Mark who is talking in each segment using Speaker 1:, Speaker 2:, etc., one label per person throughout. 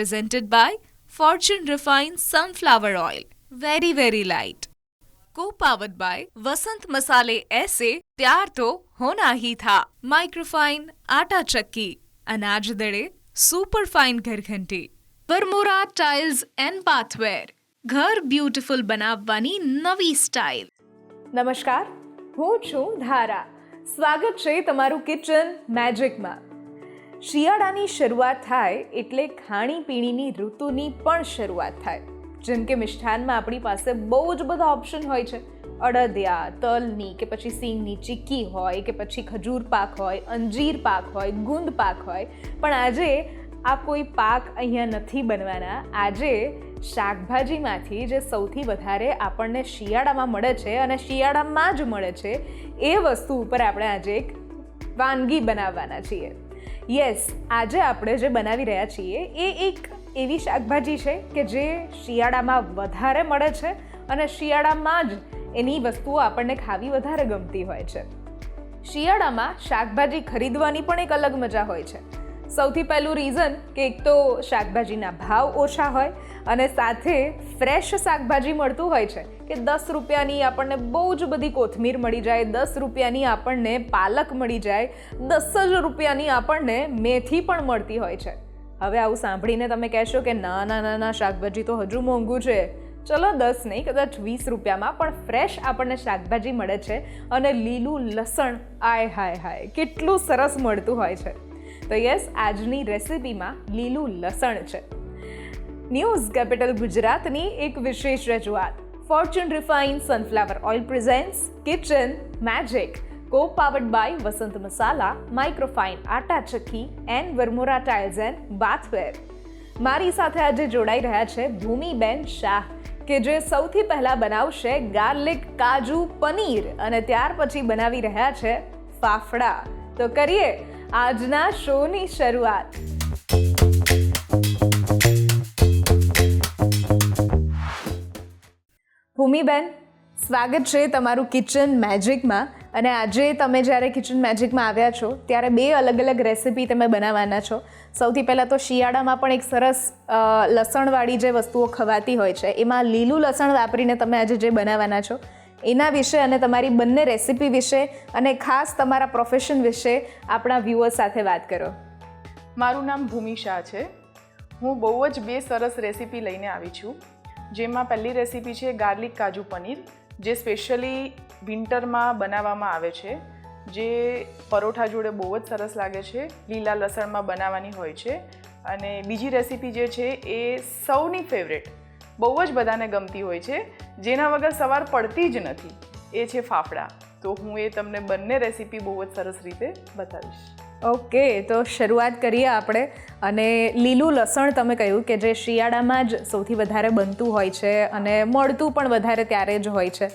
Speaker 1: presented by Fortune Refined Sunflower Oil. Very, very light. Co powered by Vasant Masale Aise Pyar To Hona Hi Tha. Microfine Aata Chakki. Anaj Dade Superfine Gharghanti. Vermora Tiles and Bathware. ઘર beautiful બનાવવાની નવી style નમસ્કાર હું છું ધારા સ્વાગત છે તમારું કિચન મેજિકમાં શિયાળાની શરૂઆત થાય એટલે ખાણીપીણીની ઋતુની પણ શરૂઆત થાય. જેમ કે મિષ્ઠાનમાં આપણી પાસે બહુ જ બધા ઓપ્શન હોય છે. અડદિયા, તલની કે પછી સિંગની ચીક્કી હોય કે પછી ખજૂર પાક હોય, અંજીર પાક હોય, ગુંદ પાક હોય. પણ આજે આ કોઈ પાક અહીંયા નથી બનવાના. આજે શાકભાજીમાંથી જે સૌથી વધારે આપણને શિયાળામાં મળે છે અને શિયાળામાં જ મળે છે, એ વસ્તુ ઉપર આપણે આજે એક વાનગી બનાવવાના છીએ. યસ આજે આપણે જે બનાવી રહ્યા છીએ, એ એક એવી શાકભાજી છે કે જે શિયાળામાં વધારે મળે છે અને શિયાળામાં જ એની વસ્તુઓ આપણને ખાવી વધારે ગમતી હોય છે. શિયાળામાં શાકભાજી ખરીદવાની પણ એક અલગ મજા હોય છે. સૌથી પહેલું રીઝન કે એક તો શાકભાજીના ભાવ ઓછા હોય અને સાથે ફ્રેશ શાકભાજી મળતું હોય છે કે દસ રૂપિયાની આપણને બહુ જ બધી કોથમીર મળી જાય, દસ રૂપિયાની આપણને પાલક મળી જાય, દસ જ રૂપિયાની આપણને મેથી પણ મળતી હોય છે. હવે આવું સાંભળીને તમે કહેશો કે ના ના ના શાકભાજી તો હજુ મોંઘું છે. ચલો દસ નહીં, કદાચ વીસ રૂપિયામાં પણ ફ્રેશ આપણને શાકભાજી મળે છે અને લીલું લસણ, આય, હાય હાય, કેટલું સરસ મળતું હોય છે. તો યસ આજની રેસિપીમાં લીલું લસણ છે. ન્યૂઝ કેપિટલ ગુજરાતની એક વિશેષ રજૂઆત. Fortune refine sunflower oil presents kitchen magic co powered by Vasant masala microfine atta chakki and Varmora tiles and bathware મારી સાથે આજે જોડાઈ રહ્યા છે ભૂમિબેન શાહ, કે જે સૌથી પહેલાં બનાવશે ગાર્લિક કાજુ પનીર અને ત્યાર પછી બનાવી રહ્યા છે ફાફડા. તો કરીએ આજના શોની શરૂઆત. ભૂમિબેન, સ્વાગત છે તમારું કિચન મેજિકમાં અને આજે તમે જ્યારે કિચન મેજિકમાં આવ્યા છો, ત્યારે બે અલગ અલગ રેસિપી તમે બનાવવાના છો. સૌથી પહેલાં તો શિયાળામાં પણ એક સરસ લસણવાળી જે વસ્તુઓ ખવાતી હોય છે, એમાં લીલું લસણ વાપરીને તમે આજે જે બનાવવાના છો, એના વિશે અને તમારી બંને રેસિપી વિશે અને ખાસ તમારા પ્રોફેશન વિશે આપણા વ્યુઅર્સ સાથે વાત કરો.
Speaker 2: મારું નામ ભૂમિ શાહ છે. હું બહુ જ બે સરસ રેસીપી લઈને આવી છું. જેમાં પહેલી રેસીપી છે ગાર્લિક કાજુ પનીર, જે સ્પેશિયલી વિન્ટરમાં બનાવવામાં આવે છે, જે પરોઠા જોડે બહુ જ સરસ લાગે છે, લીલા લસણમાં બનાવવાની હોય છે. અને બીજી રેસીપી જે છે એ સૌની ફેવરેટ બહુ જ બધાને ગમતી હોય છે, જેના વગર સવાર પડતી જ નથી, એ છે ફાફડા. તો હું એ તમને બંને રેસીપી બહુ જ સરસ રીતે બતાવીશ.
Speaker 1: ઓકે તો શરૂઆત કરીએ આપણે. અને લીલું લસણ તમે કહ્યું કે જે શિયાળામાં જ સૌથી વધારે બનતું હોય છે અને મળતું પણ વધારે ત્યારે જ હોય છે.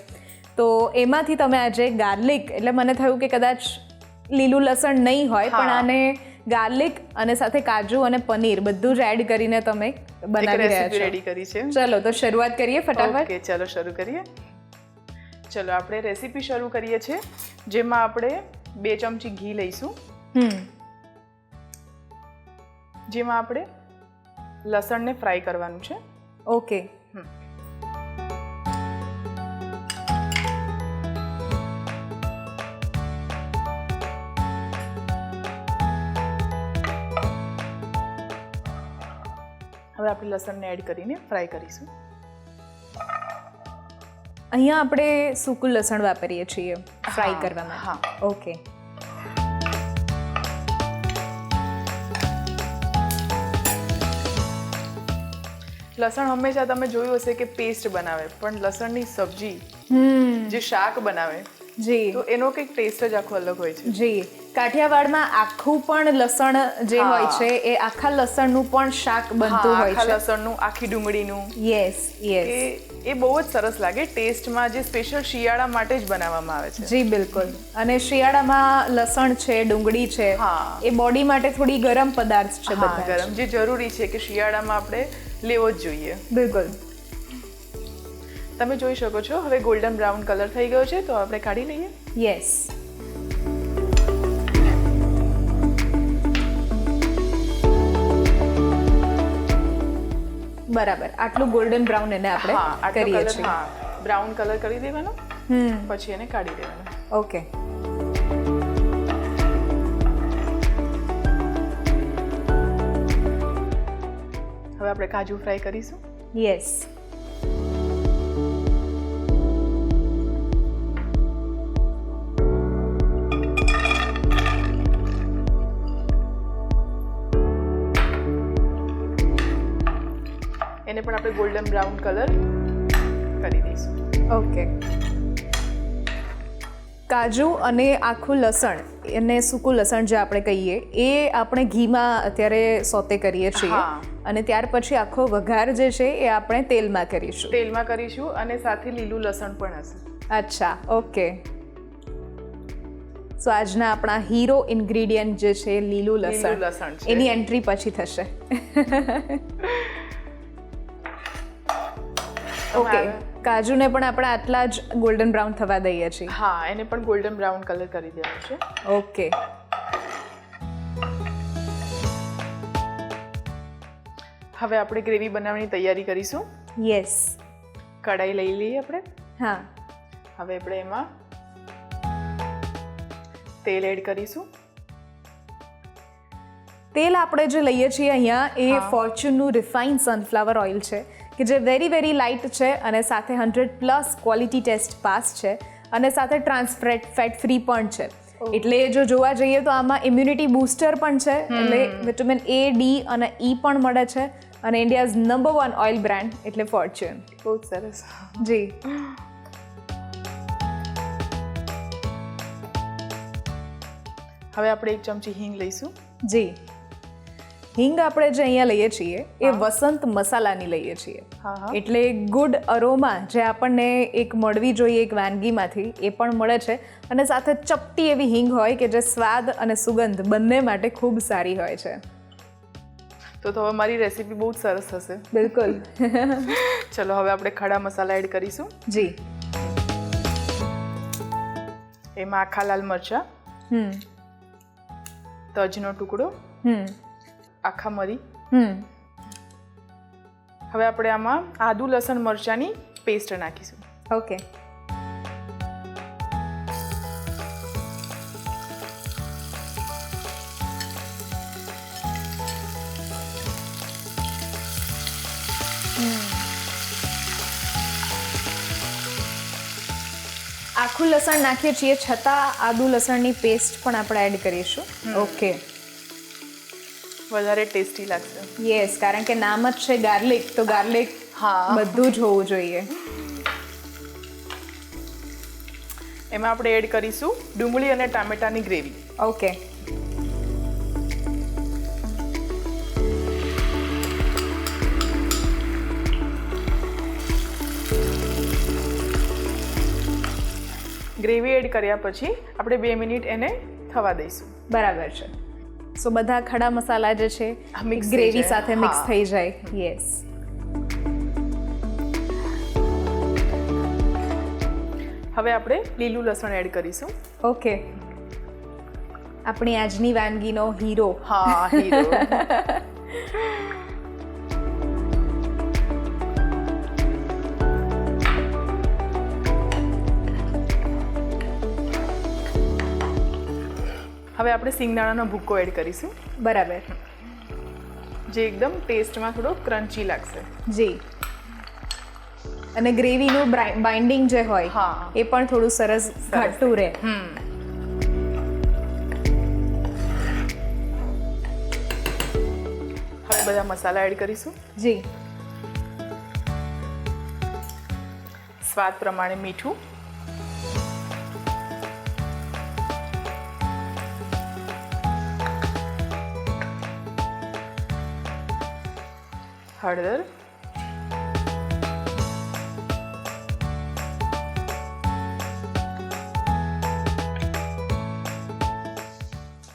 Speaker 1: તો એમાંથી તમે આજે ગાર્લિક એટલે મને થયું કે કદાચ લીલું લસણ નહીં હોય પણ આને ગાર્લિક અને સાથે કાજુ અને પનીર બધું જ એડ કરીને તમે બનાવી રહ્યા છો.
Speaker 2: રેડી કરી છે.
Speaker 1: ચલો તો શરૂઆત કરીએ ફટાફટ.
Speaker 2: ઓકે ચલો શરૂ કરીએ. ચલો આપણે રેસીપી શરૂ કરીએ છીએ જેમાં આપણે બે ચમચી ઘી લઈશું.
Speaker 1: હમ.
Speaker 2: જેમાં આપણે લસણને ફ્રાય કરવાનું છે.
Speaker 1: ઓકે.
Speaker 2: હવે આપણે લસણને એડ કરીને ફ્રાય કરીશું.
Speaker 1: અહીંયા આપણે સૂકું લસણ વાપરીએ છીએ ફ્રાય કરવા માટે.
Speaker 2: હા.
Speaker 1: ઓકે.
Speaker 2: લસણ હંમેશા તમે જોયું હશે કે પેસ્ટ બનાવે પણ લસણની સબ્જી જે શાક બનાવે
Speaker 1: જી.
Speaker 2: તો એનો કંઈક ટેસ્ટ જ આખો અલગ હોય છે.
Speaker 1: જી. કાઠિયાવાડમાં આખું પણ લસણ જે હોય છે એ આખા લસણનું પણ શાક બનતું
Speaker 2: હોય
Speaker 1: હોય
Speaker 2: આખા
Speaker 1: છે.
Speaker 2: લસણનું આખી ડુંગળીનું.
Speaker 1: યસ યસ
Speaker 2: એ એ બહુ જ સરસ લાગે ટેસ્ટમાં જે સ્પેશિયલ શિયાળા માટે જ બનાવવામાં આવે છે.
Speaker 1: જી બિલકુલ. અને શિયાળામાં લસણ છે ડુંગળી છે
Speaker 2: હા.
Speaker 1: એ બોડી માટે થોડી ગરમ પદાર્થ છે બધા
Speaker 2: ગરમ. જે જરૂરી છે કે શિયાળામાં આપણે લેવો જ જોઈએ.
Speaker 1: બિલકુલ.
Speaker 2: તમે જોઈ શકો છો હવે ગોલ્ડન બ્રાઉન કલર થઈ ગયો છે તો આપણે કાઢી લઈએ.
Speaker 1: યસ બરાબર. આટલું ગોલ્ડન બ્રાઉન એને આપણે
Speaker 2: હા
Speaker 1: કરીએ છીએ.
Speaker 2: બ્રાઉન કલર કરી દેવાનો
Speaker 1: હમ.
Speaker 2: પછી એને કાઢી દેવાનો.
Speaker 1: ઓકે
Speaker 2: હવે આપણે કાજુ ફ્રાય કરીશું?
Speaker 1: યસ
Speaker 2: એને પણ આપણે ગોલ્ડન બ્રાઉન કલર કરી દઈશું.
Speaker 1: ઓકે કાજુ અને આખું લસણ એને સૂકું લસણ જે આપણે કહીએ એ આપણે ઘીમાં અત્યારે સોતે કરીએ છીએ.
Speaker 2: હા.
Speaker 1: અને ત્યાર પછી આખો વઘાર જે છે એ આપણે તેલમાં કરીશું.
Speaker 2: તેલમાં કરીશું અને સાથે લીલું લસણ પણ હશે.
Speaker 1: અચ્છા ઓકે. સો આજના આપણા હીરો ઇન્ગ્રેડિયન્ટ જે છે લીલું લસણ.
Speaker 2: લસણ
Speaker 1: એની એન્ટ્રી પછી થશે. ઓકે કાજુને પણ આપણે આટલા જ ગોલ્ડન બ્રાઉન થવા દઈએ છીએ.
Speaker 2: હા એને પણ ગોલ્ડન બ્રાઉન કલર કરી દેવાનો છે.
Speaker 1: ઓકે.
Speaker 2: હવે આપણે ગ્રેવી બનાવવાની તૈયારી કરીશું.
Speaker 1: યસ
Speaker 2: કઢાઈ લઈ લઈએ આપણે.
Speaker 1: હા.
Speaker 2: હવે આપણે એમાં તેલ એડ કરીશું.
Speaker 1: તેલ આપણે જે લઈએ છીએ અહીંયા એ ફોર્ચ્યુનનું રિફાઇન સનફ્લાવર ઓઇલ છે કે જે વેરી વેરી લાઇટ છે અને સાથે hundred plus quality test pass છે અને સાથે ટ્રાન્સફેટ ફેટ ફ્રી પણ છે. એટલે જો જોવા જઈએ તો આમાં ઇમ્યુનિટી બૂસ્ટર પણ છે એટલે વિટામિન એ ડી અને ઈ પણ મળે છે. અને India's number one oil brand એટલે ફોર્ચ્યુન
Speaker 2: બહુ સરસ.
Speaker 1: જી.
Speaker 2: હવે આપણે એક ચમચી હિંગ લઈશું.
Speaker 1: જી. હિંગ આપણે જે અહીંયા લઈએ છીએ એ વસંત મસાલાની લઈએ છીએ. એટલે ગુડ અરોમા જે આપણને એક મળવી જોઈએ એક વાનગીમાંથી એ પણ મળે છે. અને સાથે ચપટી એવી હિંગ હોય કે જે સ્વાદ અને સુગંધ બંને માટે ખૂબ સારી હોય છે.
Speaker 2: તો તો હવે મારી રેસીપી બહુ જ સરસ થશે
Speaker 1: બિલકુલ.
Speaker 2: ચલો હવે આપણે ખડા મસાલા એડ કરીશું.
Speaker 1: જી.
Speaker 2: એમાં આખા લાલ મરચાં
Speaker 1: હમ.
Speaker 2: તજનો ટુકડો
Speaker 1: હમ.
Speaker 2: આખા મરી.
Speaker 1: હમ.
Speaker 2: હવે આપણે આમાં આદુ લસણ મરચાંની પેસ્ટ નાખીશું.
Speaker 1: ઓકે. આખું લસણ નાખીએ છીએ છતાં આદુ લસણની પેસ્ટ પણ આપણે એડ કરીશું. ઓકે
Speaker 2: વધારે ટેસ્ટી લાગશે.
Speaker 1: યસ કારણ કે નામ જ છે ગાર્લિક તો ગાર્લિક
Speaker 2: હા.
Speaker 1: બધું જ હોવું જોઈએ.
Speaker 2: એમાં આપણે એડ કરીશું ડુંગળી અને ટામેટાની ગ્રેવી
Speaker 1: ઓકે
Speaker 2: ગ્રેવી એડ કર્યા પછી આપણે બે મિનિટ એને થવા દઈશું.
Speaker 1: બરાબર છે. સો બધા ખડા મસાલા જે છે
Speaker 2: mix
Speaker 1: ગ્રેવી સાથે મિક્સ થઈ જાય. યસ
Speaker 2: હવે આપણે લીલું લસણ એડ કરીશું.
Speaker 1: ઓકે આપણી આજની વાનગીનો હીરો.
Speaker 2: હા હીરો. હવે આપણે સિંગદાણાનો ભૂક્કો એડ કરીશું.
Speaker 1: બરાબર.
Speaker 2: જે એકદમ ટેસ્ટમાં થોડો ક્રન્ચી લાગશે.
Speaker 1: જી. અને ગ્રેવીનું બાઇન્ડિંગ જે હોય
Speaker 2: હા.
Speaker 1: એ પણ થોડું સરસ ઘાટું રહે.
Speaker 2: હમ. હવે બધા મસાલા એડ કરીશું.
Speaker 1: જી.
Speaker 2: સ્વાદ પ્રમાણે મીઠું. હળદર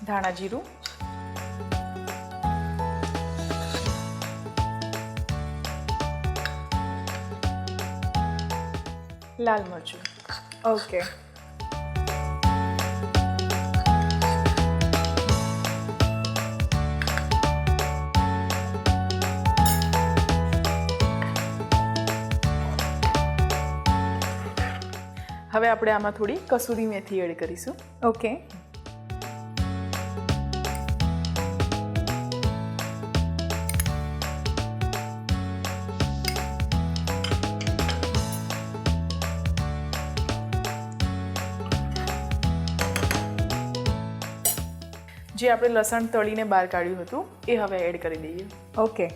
Speaker 2: ધાણા જીરું લાલ મરચું
Speaker 1: ઓકે
Speaker 2: હવે આપણે આમાં થોડી કસૂરી મેથી એડ કરીશું.
Speaker 1: ઓકે.
Speaker 2: જે આપણે લસણ તળીને બહાર કાઢ્યું હતું એ હવે એડ કરી દઈએ.
Speaker 1: ઓકે.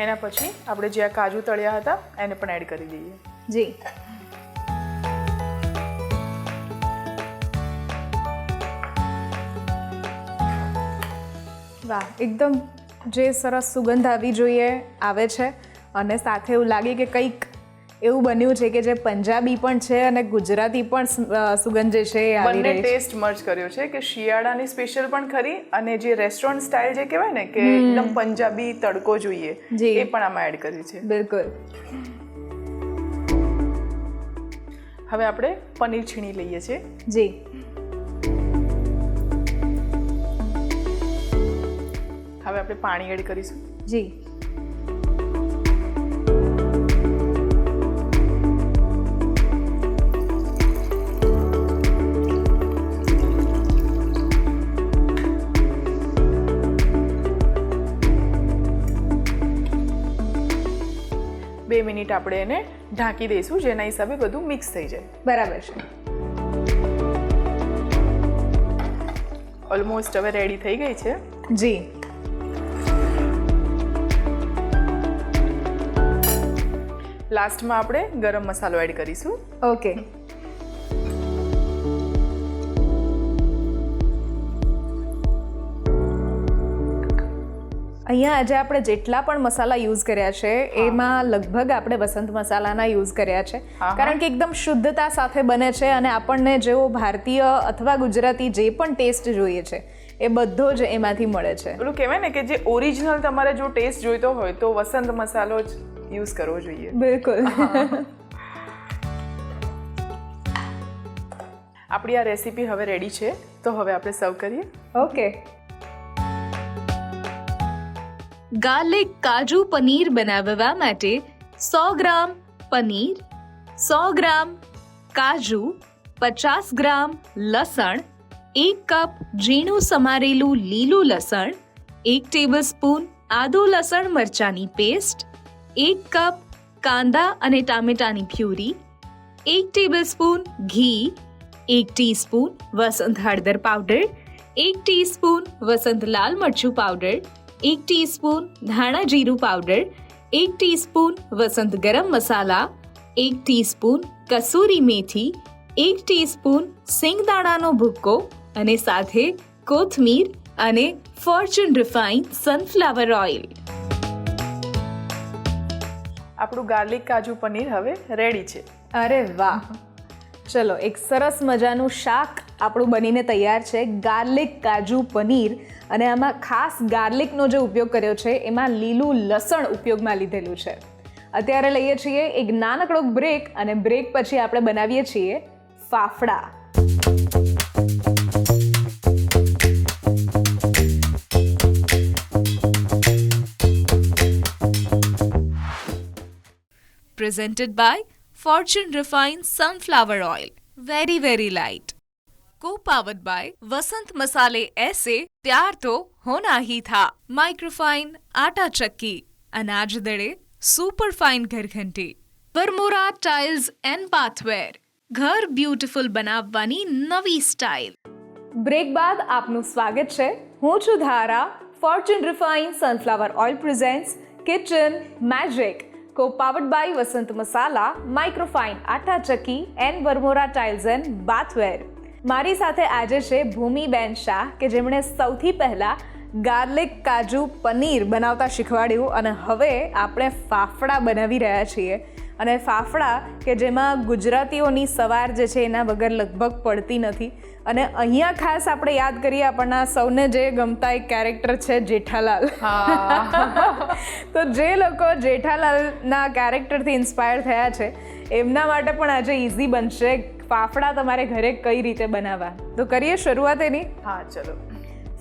Speaker 2: એના પછી આપણે જે આ કાજુ તળ્યા હતા, એને પણ એડ કરી દઈએ.
Speaker 1: જી. વાહ, એકદમ જે સરસ સુગંધ આવી જોઈએ, આવે છે. અને સાથે એવું લાગે કે કંઈક એવું બન્યું છે કે જે પંજાબી પણ છે અને ગુજરાતી પણ સુગંધ જે છે
Speaker 2: બંને ટેસ્ટ મર્જ કર્યો છે કે શિયાળાની સ્પેશિયલ પણ ખરી અને જે રેસ્ટોરન્ટ સ્ટાઇલ જે કહેવાય ને કે એકદમ પંજાબી તડકો જોઈએ. એ પણ આમાં એડ કરી છે.
Speaker 1: બિલકુલ.
Speaker 2: હવે આપણે પનીર છીણી લઈએ છીએ.
Speaker 1: જી.
Speaker 2: હવે આપણે પાણી એડ કરીશું.
Speaker 1: જી.
Speaker 2: બે મિનિટ આપણે એને ઢાંકી દઈશું જેના હિસાબે બધું મિક્સ થઈ જાય.
Speaker 1: બરાબર છે.
Speaker 2: ઓલમોસ્ટ હવે રેડી થઈ ગઈ છે.
Speaker 1: જી.
Speaker 2: લાસ્ટમાં આપણે ગરમ મસાલો એડ કરીશું.
Speaker 1: ઓકે અહીંયા આજે આપણે જેટલા પણ મસાલા યુઝ કર્યા છે એમાં લગભગ આપણે વસંત મસાલાના યુઝ કર્યા છે. કારણ કે એકદમ શુદ્ધતા સાથે બને છે અને આપણને જેવો ભારતીય અથવા ગુજરાતી જે પણ ટેસ્ટ જોઈએ છે એ બધો જ એમાંથી મળે છે.
Speaker 2: પેલું કહેવાય ને કે જે ઓરિજિનલ તમારે જો ટેસ્ટ જોઈતો હોય તો વસંત મસાલો જ યુઝ કરવો જોઈએ.
Speaker 1: બિલકુલ.
Speaker 2: આપણી આ રેસીપી હવે રેડી છે તો હવે આપણે સર્વ કરીએ.
Speaker 1: ઓકે.
Speaker 3: ગાર્લિક કાજુ પનીર બનાવવા માટે સો ગ્રામ પનીર, સો ગ્રામ કાજુ, પચાસ ગ્રામ લસણ, એક કપ ઝીણું સમારેલું લીલું લસણ, એક ટેબલ સ્પૂન આદુ લસણ મરચાની પેસ્ટ, એક કપ કાંદા અને ટામેટાની પ્યુરી, એક ટેબલ સ્પૂન ઘી, એક ટીસ્પૂન વસંત હળદર પાવડર, એક ટીસ્પૂન વસંત લાલ મરચું પાવડર એક ટીસ્પૂન ધાણા જીરું પાવડર એક ટીસ્પૂન વસંત ગરમ મસાલા એક ટીસ્પૂન કસૂરી મેથી એક ટીસ્પૂન સિંગદાણાનો ભૂક્કો અને સાથે કોથમીર અને ફોર્ચ્યુન રિફાઇન સનફ્લાવર ઓઇલ
Speaker 2: આપણું ગાર્લિક કાજુ પનીર હવે રેડી છે.
Speaker 1: અરે વાહ. ચલો, એક સરસ મજાનું શાક આપણું બનીને તૈયાર છે, ગાર્લિક કાજુ પનીર. અને આમાં ખાસ ગાર્લિકનો જે ઉપયોગ કર્યો છે, એમાં લીલું લસણ ઉપયોગમાં લીધેલું છે. અત્યારે લઈએ છીએ એક નાનકડો બ્રેક અને બ્રેક પછી આપણે બનાવીએ છીએ fafda.
Speaker 3: Presented by Fortune Refined Sunflower Oil. Very, very light. Co-powered by Vasant Masale ऐसे प्यार तो होना ही था माइक्रोफाइन आटा चक्की अनाज दड़े सुपर फाइन घर घंटी વરમોરા ટાઇલ્સ એન્ડ બાથવેર ઘર બ્યુટીફુલ બનાવવાની નવી સ્ટાઇલ
Speaker 1: બ્રેક બાદ આપનું સ્વાગત છે હું છું Dhara Fortune refine sunflower oil presents kitchen magic co powered by Vasant masala microfine atta chakki and Varmora tiles and bathware મારી સાથે આજે છે ભૂમિબેન શાહ કે જેમણે સૌથી પહેલાં ગાર્લિક કાજુ પનીર બનાવતા શીખવાડ્યું અને હવે આપણે ફાફડા બનાવી રહ્યા છીએ અને ફાફડા કે જેમાં ગુજરાતીઓની સવાર જે છે એના વગર લગભગ પડતી નથી. અને અહીંયા ખાસ આપણે યાદ કરીએ આપણના સૌને જે ગમતા એક કેરેક્ટર છે જેઠાલાલ. તો જે લોકો જેઠાલાલના કેરેક્ટરથી ઇન્સ્પાયર થયા છે એમના માટે પણ આજે ઇઝી બનશે ફાફડા તમારે ઘરે કઈ રીતે બનાવવા. તો કરીએ શરૂઆત એની.
Speaker 2: હા ચલો.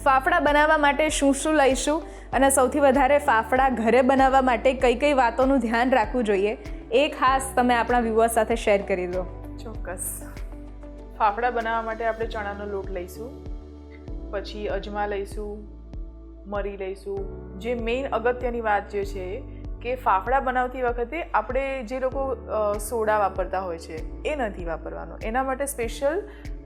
Speaker 1: ફાફડા બનાવવા માટે શું શું લઈશું? અને સૌથી વધારે ફાફડા ઘરે બનાવવા માટે કઈ કઈ વાતોનું ધ્યાન રાખવું જોઈએ? એ ખાસ તમે આપણા વ્યુઅર્સ સાથે શેર કરી દો.
Speaker 2: ચોક્કસ. ફાફડા બનાવવા માટે આપણે ચણાનો લોટ લઈશું, પછી અજમા લઈશું, મરી લઈશું. જે મેઇન અગત્યની વાત જે છે કે ફાફડા બનાવતી વખતે આપણે જે લોકો સોડા વાપરતા હોય છે, એ નથી વાપરવાનો. એના માટે સ્પેશિયલ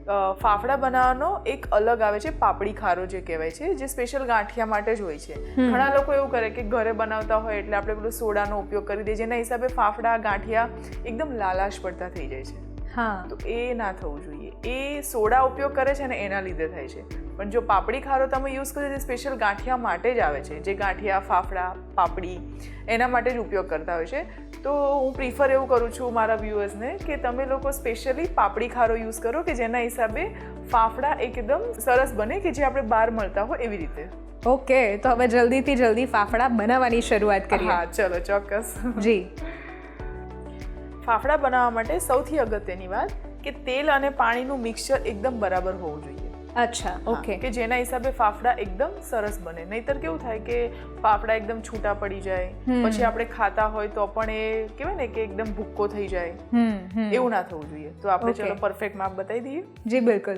Speaker 2: ફાફડા બનાવવાનો એક અલગ આવે છે પાપડી ખારો જે કહેવાય છે જે સ્પેશિયલ ગાંઠિયા માટે જ હોય છે. ઘણા લોકો એવું કરે કે ઘરે બનાવતા હોય એટલે આપણે પેલું સોડાનો ઉપયોગ કરી દઈએ જેના હિસાબે ફાફડા ગાંઠિયા એકદમ લાલાશ પડતા થઈ જાય છે.
Speaker 1: હા.
Speaker 2: તો એ ના થવું જોઈએ. એ સોડા ઉપયોગ કરે છે ને એના લીધે થાય છે. પણ જો પાપડી ખારો તમે યુઝ કરો જે સ્પેશિયલ ગાંઠિયા માટે જ આવે છે જે ગાંઠિયા ફાફડા પાપડી એના માટે જ ઉપયોગ કરતા હોય છે. તો હું પ્રિફર એવું કરું છું મારા વ્યૂઅર્સને કે તમે લોકો સ્પેશિયલી પાપડી ખારો યુઝ કરો કે જેના હિસાબે ફાફડા એકદમ સરસ બને કે જે આપણે બહાર મળતા હોય એવી રીતે.
Speaker 1: ઓકે તો હવે જલ્દીથી જલ્દી ફાફડા બનાવવાની શરૂઆત કરીએ.
Speaker 2: હા ચલો ચોક્કસ.
Speaker 1: જી.
Speaker 2: ફાફડા બનાવવા માટે સૌથી અગત્યની વાત કે તેલ અને પાણીનું મિક્સચર એકદમ બરાબર હોવું જોઈએ.
Speaker 1: અચ્છા ઓકે.
Speaker 2: કે જેના હિસાબે ફાફડા એકદમ સરસ બને. નહીતર કેવું થાય કે ફાફડા એકદમ છૂટા પડી જાય. પછી આપણે ખાતા હોય તો પણ એ કહેવાય ને કે એકદમ ભૂક્કો થઈ જાય. એવું ના થવું જોઈએ. તો આપણે ચલો પરફેક્ટ માપ બતાવી દઈએ.
Speaker 1: જી બિલકુલ.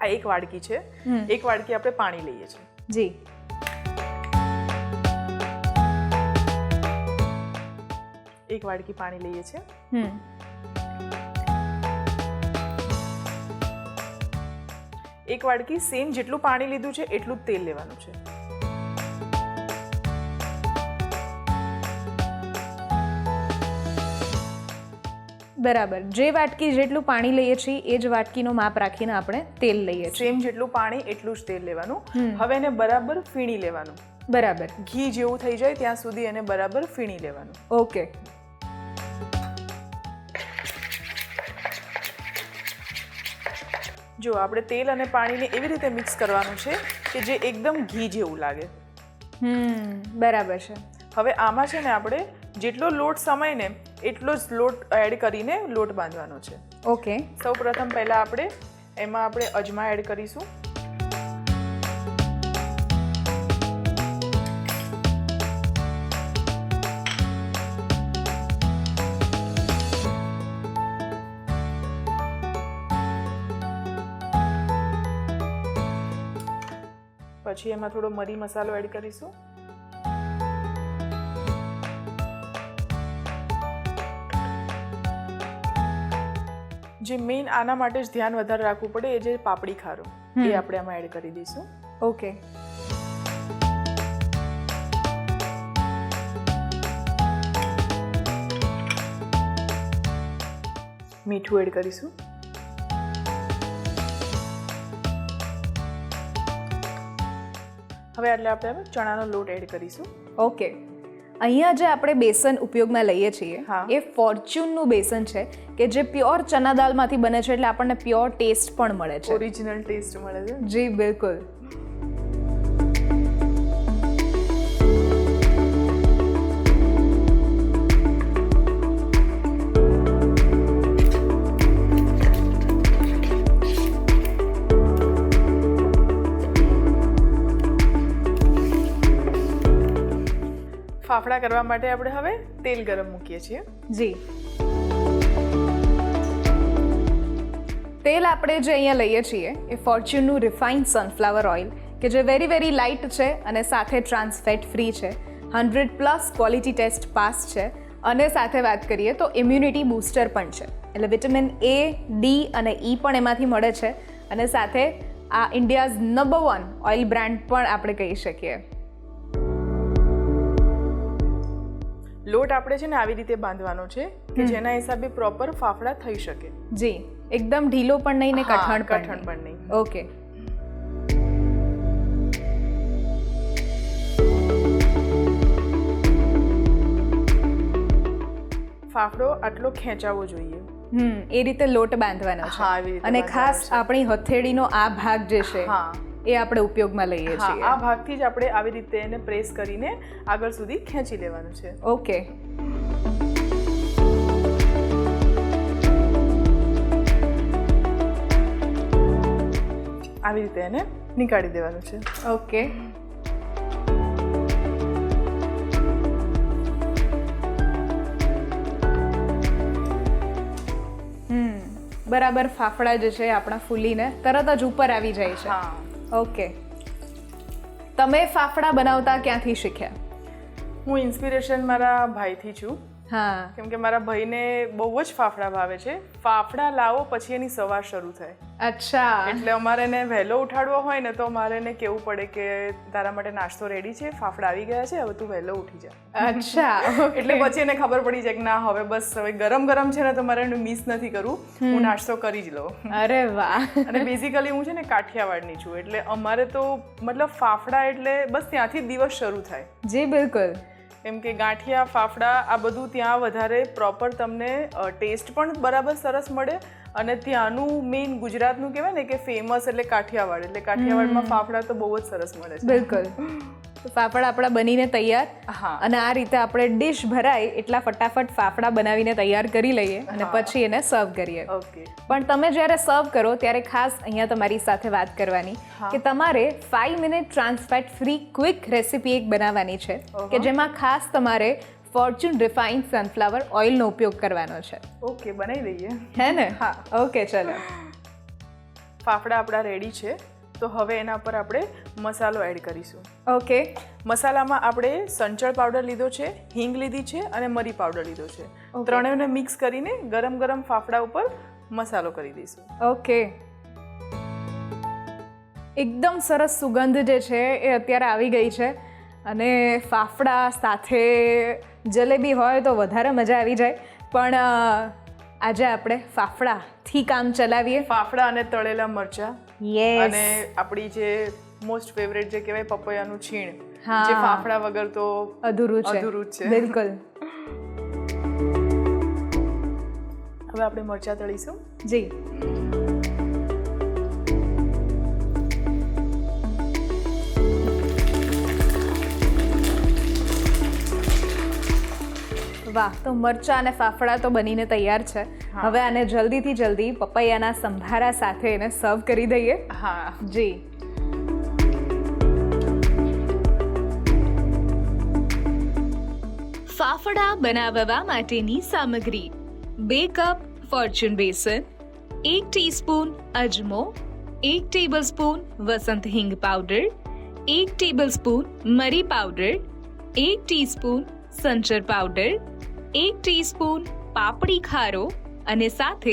Speaker 2: આ એક વાડકી છે. એક વાડકી આપણે પાણી લઈએ છીએ.
Speaker 1: જી.
Speaker 2: એક વાડકી પાણી લઈએ છીએ. એક વાડકી સેમ જેટલું પાણી લીધું છે એટલું જ તેલ લેવાનું છે.
Speaker 1: બરાબર. જે વાટકી જેટલું પાણી લઈએ છીએ એ જ વાટકીનો માપ રાખીને આપણે તેલ લઈએ છીએ.
Speaker 2: સેમ જેટલું પાણી એટલું જ તેલ લેવાનું. હવે એને બરાબર ફીણી લેવાનું.
Speaker 1: બરાબર.
Speaker 2: ઘી જેવું થઈ જાય ત્યાં સુધી એને બરાબર ફીણી લેવાનું.
Speaker 1: ઓકે.
Speaker 2: જો આપણે તેલ અને પાણીને એવી રીતે મિક્સ કરવાનું છે કે જે એકદમ ઘી જેવું લાગે.
Speaker 1: હમ બરાબર છે.
Speaker 2: હવે આમાં છે ને આપણે જેટલો લોટ સમય ને એટલો જ લોટ એડ કરીને લોટ બાંધવાનો છે.
Speaker 1: ઓકે
Speaker 2: સૌ પ્રથમ પહેલાં આપણે એમાં આપણે અજમા એડ કરીશું. પછી એમાં થોડો મરી મસાલો એડ કરીશું. જે મેઇન આના માટે જ ધ્યાન વધારે રાખવું પડે એ જે પાપડી ખારો એ આપણે આમાં એડ કરી દઈશું.
Speaker 1: ઓકે.
Speaker 2: મીઠું એડ કરીશું. હવે એટલે આપણે ચણાનો લોટ એડ કરીશું.
Speaker 1: ઓકે અહીંયા જે આપણે બેસન ઉપયોગમાં લઈએ છીએ. એ ફોર્ચ્યુનનું બેસન છે કે જે પ્યોર ચના દાલમાંથી બને છે એટલે આપણને પ્યોર ટેસ્ટ પણ મળે છે.
Speaker 2: ઓરિજિનલ ટેસ્ટ મળે છે.
Speaker 1: જી બિલકુલ.
Speaker 2: ફાફડા કરવા માટે આપણે હવે તેલ ગરમ મૂકીએ છીએ.
Speaker 1: જી. તેલ આપણે જે અહીંયા લઈએ છીએ એ ફોર્ચ્યુનનું રિફાઇન્ડ સનફ્લાવર ઓઇલ કે જે વેરી વેરી લાઇટ છે અને સાથે ટ્રાન્સફેટ ફ્રી છે. Hundred plus quality test pass છે. અને સાથે વાત કરીએ તો ઇમ્યુનિટી બૂસ્ટર પણ છે. એટલે વિટામિન એ ડી અને ઈ પણ એમાંથી મળે છે. અને સાથે આ India's number one oil brand પણ આપણે કહી શકીએ.
Speaker 2: લોટ આપણે છે ને આવી રીતે બાંધવાનો છે કે જેના હિસાબે પ્રોપર ફાફડા થઈ શકે.
Speaker 1: જી એકદમ ઢીલો પણ નહીં ને કઠણ
Speaker 2: કઠણ
Speaker 1: પણ
Speaker 2: નહીં.
Speaker 1: ઓકે.
Speaker 2: ફાફડો આટલો ખેંચાવો જોઈએ.
Speaker 1: હમ એ રીતે લોટ બાંધવાનો છે. અને ખાસ આપણી હથેળીનો આ ભાગ જે છે
Speaker 2: હા.
Speaker 1: એ આપણે ઉપયોગમાં લઈએ છીએ.
Speaker 2: આ ભાગથી જ આપણે આવી રીતે એને પ્રેસ કરીને આગળ સુધી ખેંચી લેવાનું છે.
Speaker 1: ઓકે.
Speaker 2: આવી રીતે એને નીકાળી દેવાનું છે.
Speaker 1: ઓકે. હમ બરાબર ફાફડા જે છે આપણા ફૂલીને તરત જ ઉપર આવી જાય છે.
Speaker 2: હા.
Speaker 1: ઓકે તમે ફાફડા બનાવતા ક્યાંથી શીખ્યા?
Speaker 2: હું ઇન્સ્પિરેશન મારા ભાઈથી છું.
Speaker 1: હા.
Speaker 2: કેમ કે મારા ભાઈને બહુ જ ફાફડા ભાવે છે. ફાફડા લાવો પછી એની સવાર શરૂ થાય.
Speaker 1: અચ્છા.
Speaker 2: એટલે અમારે એને વહેલો ઉઠાડવો હોય ને તો મારે એને કેવું પડે કે તારા માટે નાસ્તો રેડી છે ફાફડા આવી ગયા છે હવે તું વહેલો ઉઠી જા.
Speaker 1: અચ્છા
Speaker 2: એટલે પછી એને ખબર પડી જાય કે ના હવે બસ હવે ગરમ ગરમ છે ને તો મારે એનું મિસ નથી કરવું હું નાસ્તો કરી જ લઉં.
Speaker 1: અરે વાહ.
Speaker 2: અને બેઝિકલી હું છે ને કાઠિયાવાડની છું એટલે અમારે તો મતલબ ફાફડા એટલે બસ ત્યાંથી દિવસ શરૂ થાય.
Speaker 1: જી બિલકુલ.
Speaker 2: એમ કે ગાંઠિયા, ફાફડા આ બધું ત્યાં વધારે પ્રોપર તમને ટેસ્ટ પણ બરાબર સરસ મળે અને ત્યાંનું મેઇન ગુજરાતનું કહેવાય ને કે ફેમસ એટલે કાઠિયાવાડ. એટલે કાઠિયાવાડમાં ફાફડા તો બહુ જ સરસ મળે છે.
Speaker 1: બિલકુલ. તો ફાફડા આપણા બનીને તૈયાર.
Speaker 2: હા.
Speaker 1: અને આ રીતે આપણે ડિશ ભરાય એટલા ફટાફટ ફાફડા બનાવીને તૈયાર કરી લઈએ અને પછી એને સર્વ કરીએ.
Speaker 2: ઓકે
Speaker 1: પણ તમે જ્યારે સર્વ કરો ત્યારે ખાસ અહીંયા તમારી સાથે વાત કરવાની કે તમારે five minute trans fat free quick recipe એક બનાવવાની છે કે જેમાં ખાસ તમારે ફોર્ચ્યુન રિફાઇન્ડ સનફ્લાવર ઓઇલનો ઉપયોગ કરવાનો છે.
Speaker 2: ઓકે બનાવી દઈએ.
Speaker 1: હે ને?
Speaker 2: હા.
Speaker 1: ઓકે ચલો.
Speaker 2: ફાફડા આપણા રેડી છે. તો હવે એના પર આપણે મસાલો એડ કરીશું.
Speaker 1: ઓકે.
Speaker 2: મસાલામાં આપણે સંચળ પાવડર લીધો છે હિંગ લીધી છે અને મરી પાવડર લીધો છે. ત્રણેયને મિક્સ કરીને ગરમ ગરમ ફાફડા ઉપર મસાલો કરી દઈશું.
Speaker 1: ઓકે. એકદમ સરસ સુગંધ જે છે એ અત્યારે આવી ગઈ છે. અને ફાફડા સાથે જલેબી હોય તો વધારે મજા આવી જાય. પણ આજે આપણે ફાફડાથી કામ ચલાવીએ.
Speaker 2: ફાફડા અને તળેલા મરચાં.
Speaker 1: યસ
Speaker 2: અને આપણી જે મોસ્ટ ફેવરેટ જે કહેવાય પપૈયાનું છીણ. જે ફાફડા વગર તો
Speaker 1: અધૂરું છે.
Speaker 2: અધૂરું છે.
Speaker 1: બિલકુલ.
Speaker 2: હવે આપણે મરચાં તળીશું.
Speaker 1: જી. વાહ તો મરચા અને ફાફડા તો બનીને તૈયાર છે. હવે આને જલ્દીથી જલ્દી પપૈયાના સંભારા સાથે એને સર્વ કરી દઈએ.
Speaker 2: હા.
Speaker 1: જી.
Speaker 4: ફાફડા બનાવવા માટેની સામગ્રી. બે કપ ફોર્ચ્યુન બેસન એક ટીસ્પૂન અજમો એક ટેબલસ્પૂન વસંત હિંગ પાવડર એક ટેબલસ્પૂન મરી પાવડર એક ટીસ્પૂન સંચર પાવડર એક ટીસ્પૂન પાપડી ખારો અને સાથે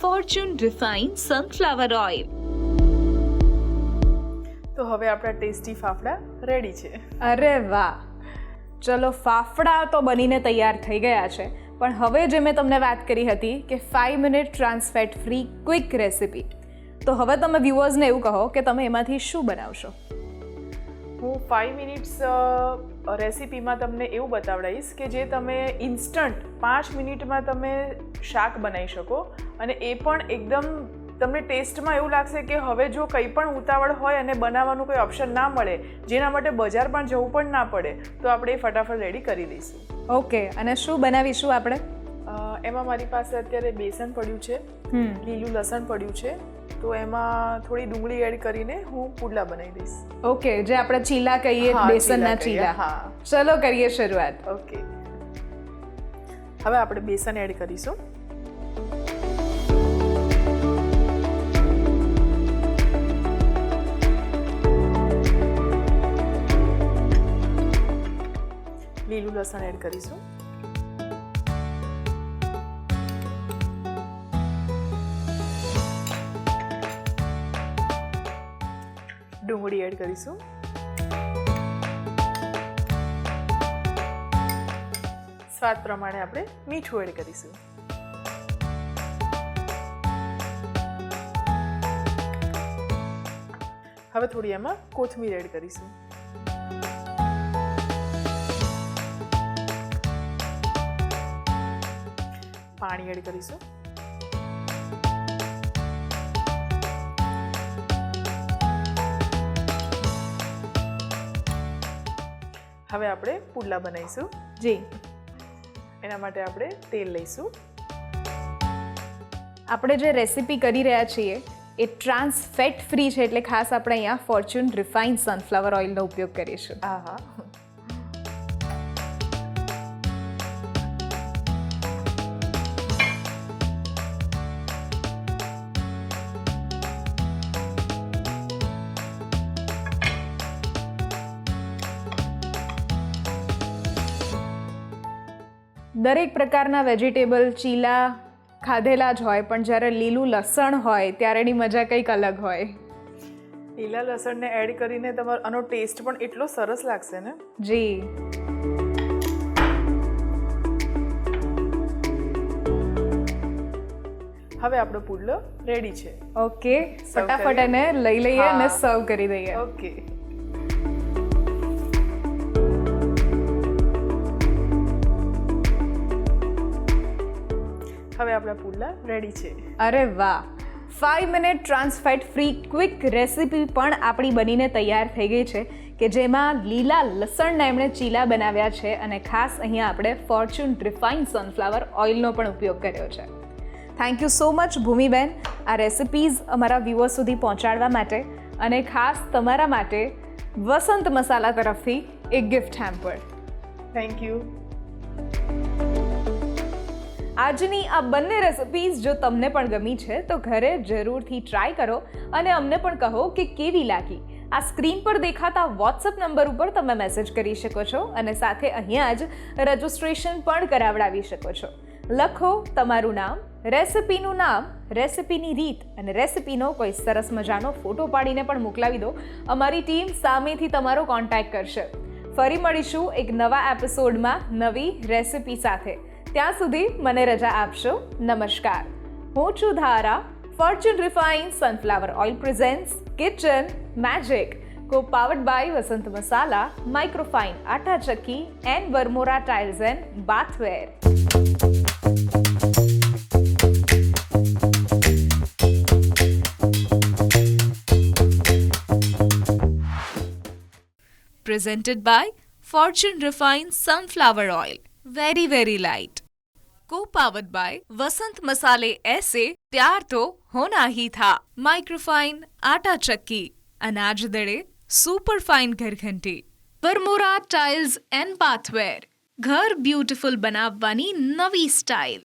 Speaker 4: ફોર્ચ્યુન રિફાઇન સનફ્લાવર ઓઇલ
Speaker 2: તો હવે આપણા ટેસ્ટી ફાફડા રેડી છે.
Speaker 1: અરે વાહ. ચલો ફાફડા તો બનીને તૈયાર થઈ ગયા છે. પણ હવે જે મેં તમને વાત કરી હતી કે five minute trans fat free quick recipe તો હવે તમે વ્યુઅર્સને એવું કહો કે તમે એમાંથી શું બનાવશો?
Speaker 2: હું ફાઈવ મિનિટ્સ રેસીપીમાં તમને એવું બતાવડાવીશ કે જે તમે ઇન્સ્ટન્ટ પાંચ મિનિટમાં તમે શાક બનાવી શકો અને એ પણ એકદમ તમને ટેસ્ટમાં એવું લાગશે કે હવે જો કંઈ પણ ઉતાવળ હોય અને બનાવવાનું કોઈ ઓપ્શન ના મળે જેના માટે બજાર પણ જવું પણ ના પડે તો આપણે એ ફટાફટ રેડી કરી દઈશું
Speaker 1: ઓકે અને શું બનાવીશું આપણે?
Speaker 2: એમાં મારી પાસે અત્યારે બેસન પડ્યું છે લીલું લસણ પડ્યું છે તો એમાં થોડી ડુંગળી એડ કરીને હું પુડલા બનાવી દઈશ.
Speaker 1: ઓકે જે આપણે ચીલા કહીએ બેસનના
Speaker 2: ચીલા હા.
Speaker 1: ચલો કરીએ શરૂઆત.
Speaker 2: ઓકે. હવે આપણે બેસન એડ કરીશું. લીલું લસણ એડ કરીશું. ડુંગળી એડ કરીશું. સ્વાદ પ્રમાણે આપણે મીઠું એડ કરીશું. હવે થોડી એમાં કોથમીર એડ કરીશું. પાણી એડ કરીશું. હવે આપણે પુડલા બનાવીશું.
Speaker 1: જી.
Speaker 2: એના માટે આપણે તેલ લઈશું.
Speaker 1: આપણે જે રેસીપી કરી રહ્યા છીએ એ ટ્રાન્સ ફેટ ફ્રી છે એટલે ખાસ આપણે અહીંયા ફોર્ચ્યુન રિફાઇન સનફ્લાવર ઓઇલનો ઉપયોગ કરીશું.
Speaker 2: હા હા
Speaker 1: દરેક પ્રકારના વેજીટેબલ ચીલા ખાધેલા જ હોય પણ જ્યારે લીલું લસણ હોય ત્યારે એની મજા કંઈક અલગ હોય.
Speaker 2: લીલા લસણને એડ કરીને તમારો આનો ટેસ્ટ પણ એટલો સરસ લાગશે ને?
Speaker 1: જી.
Speaker 2: હવે આપણો પુડલો રેડી છે.
Speaker 1: ઓકે. ફટાફટ એને લઈ લઈએ અને સર્વ કરી દઈએ.
Speaker 2: ઓકે. હવે આપણા પુડલા રેડી છે.
Speaker 1: અરે વાહ. Five minute trans fat free quick recipe પણ આપણી બનીને તૈયાર થઈ ગઈ છે કે જેમાં લીલા લસણના એમણે ચીલા બનાવ્યા છે અને ખાસ અહીંયા આપણે ફોર્ચ્યુન રિફાઇન સનફ્લાવર ઓઇલનો પણ ઉપયોગ કર્યો છે. Thank you so much Bhumiben. આ રેસિપીઝ અમારા વ્યુઅર્સ સુધી પહોંચાડવા માટે અને ખાસ તમારા માટે વસંત મસાલા તરફથી એક ગિફ્ટ હેમ્પર
Speaker 2: થેન્ક યુ
Speaker 1: આજની આ બંને રેસિપીઝ જો તમને પણ ગમી છે, તો ઘરે જરૂરથી ટ્રાય કરો અને અમને પણ કહો કે કેવી લાગી. આ સ્ક્રીન પર દેખાતા વોટ્સઅપ નંબર ઉપર તમે મેસેજ કરી શકો છો અને સાથે અહીંયા જ રજિસ્ટ્રેશન પણ કરાવડાવી શકો છો. લખો તમારું નામ રેસિપીનું નામ રેસિપીની રીત અને રેસિપીનો કોઈ સરસ મજાનો ફોટો પાડીને પણ મોકલાવી દો. અમારી ટીમ સામેથી તમારો કોન્ટેક્ટ કરશે. ફરી મળીશું એક નવા એપિસોડમાં નવી રેસિપી સાથે. ત્યાં સુધી મને રજા આપશો નમસ્કાર હું છું Dhara Fortune refine sunflower oil presents kitchen magic co powered by Vasant masala microfine atta chakki and Varmora tiles and bathware
Speaker 5: presented by Fortune Refined Sunflower Oil. Very, very light. Co-powered by वसंत मसाले ऐसे प्यार तो होना ही था microfine आटा चक्की अनाज दड़े super fine घर घंटी વરમોરા ટાઇલ્સ એન્ડ બાથવેર ઘર બ્યુટીફુલ બનાવવાની નવી સ્ટાઇલ